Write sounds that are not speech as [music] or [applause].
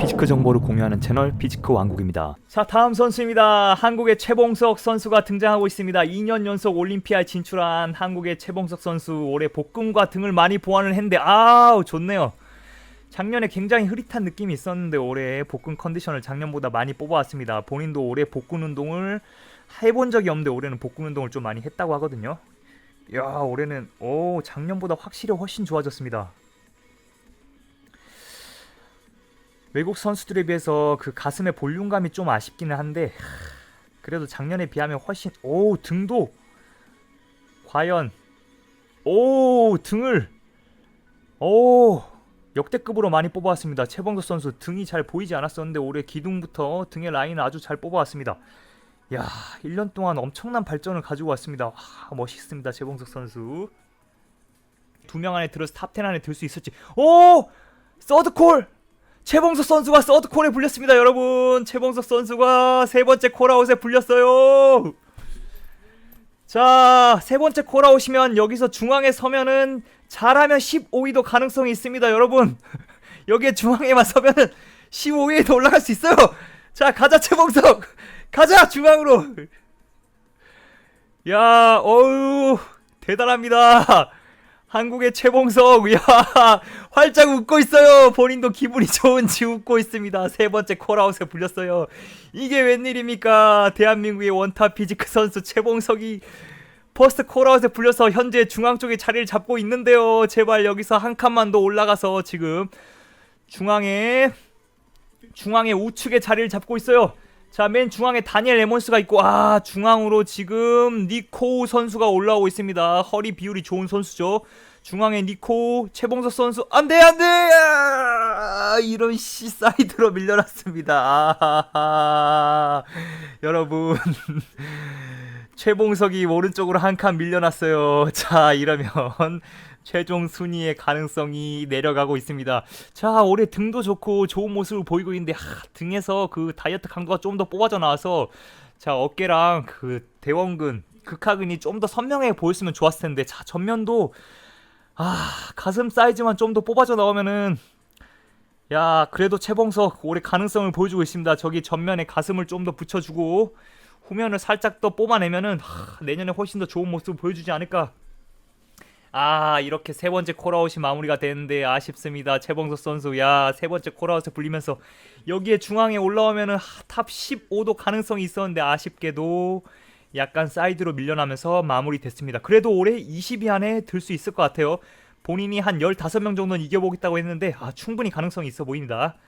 피지크 정보를 공유하는 채널 피지크 왕국입니다. 자 다음 선수입니다. 한국의 최봉석 선수가 등장하고 있습니다. 2년 연속 올림피아에 진출한 한국의 최봉석 선수 올해 복근과 등을 많이 보완을 했는데 아우 좋네요. 작년에 굉장히 흐릿한 느낌이 있었는데 올해 복근 컨디션을 작년보다 많이 뽑아왔습니다. 본인도 올해 복근 운동을 해본 적이 없는데 올해는 복근 운동을 좀 많이 했다고 하거든요. 야 올해는 오 작년보다 확실히 훨씬 좋아졌습니다. 외국 선수들에 비해서 그 가슴의 볼륨감이 좀 아쉽기는 한데 하, 그래도 작년에 비하면 훨씬 오 등도 과연 오 등을 오 역대급으로 많이 뽑아왔습니다. 최봉석 선수 등이 잘 보이지 않았었는데 올해 기둥부터 등의 라인을 아주 잘 뽑아왔습니다. 야 1년 동안 엄청난 발전을 가지고 왔습니다. 와 멋있습니다. 최봉석 선수 두 명 안에 들어서 탑10 안에 들 수 있을지 오 서드콜 최봉석 선수가 서드콜에 불렸습니다, 여러분. 최봉석 선수가 세 번째 콜아웃에 불렸어요. 자, 세 번째 콜아웃이면 여기서 중앙에 서면은 잘하면 15위도 가능성이 있습니다, 여러분. [laughs] 여기에 중앙에만 서면은 15위에도 올라갈 수 있어요. 자, 가자, 최봉석. 가자, 중앙으로. 야, 어우, 대단합니다. 한국의 최봉석, 야 [laughs] 활짝 웃고 있어요. 본인도 기분이 좋은지 웃고 있습니다. 세 번째 콜아웃에 불렸어요. 이게 웬일입니까? 대한민국의 원탑 피지크 선수 최봉석이 퍼스트 콜아웃에 불려서 현재 중앙 쪽에 자리를 잡고 있는데요. 제발 여기서 한 칸만 더 올라가서 지금 중앙에 중앙에 우측에 자리를 잡고 있어요. 자, 맨 중앙에 다니엘 레몬스가 있고 아, 중앙으로 지금 니코 선수가 올라오고 있습니다. 허리 비율이 좋은 선수죠. 중앙에 니코, 최봉석 선수 안돼 안돼 아, 이런 씨 사이드로 밀려났습니다. 아, [laughs] 여러분 최봉석이 오른쪽으로 한 칸 밀려났어요. [laughs] 자 이러면 [laughs] 최종 순위의 가능성이 내려가고 있습니다. 자 올해 등도 좋고 좋은 모습을 보이고 있는데 하, 등에서 그 다이어트 강도가 좀 더 뽑아져 나와서 자 어깨랑 그 대원근 극하근이 좀 더 선명해 보였으면 좋았을 텐데 자 전면도 아 가슴 사이즈만 좀 더 뽑아져 나오면은 야 그래도 최봉석 올해 가능성을 보여주고 있습니다. 저기 전면에 가슴을 좀 더 붙여주고 후면을 살짝 더 뽑아내면은 하, 내년에 훨씬 더 좋은 모습을 보여주지 않을까. 아 이렇게 세 번째 콜아웃이 마무리가 되는데 아쉽습니다. 최봉석 선수 야 세 번째 콜아웃에 불리면서 여기에 중앙에 올라오면은 하, 탑 15도 가능성이 있었는데 아쉽게도 약간 사이드로 밀려나면서 마무리됐습니다. 그래도 올해 20위 안에 들 수 있을 것 같아요. 본인이 한 15명 정도는 이겨보겠다고 했는데 아, 충분히 가능성이 있어 보입니다.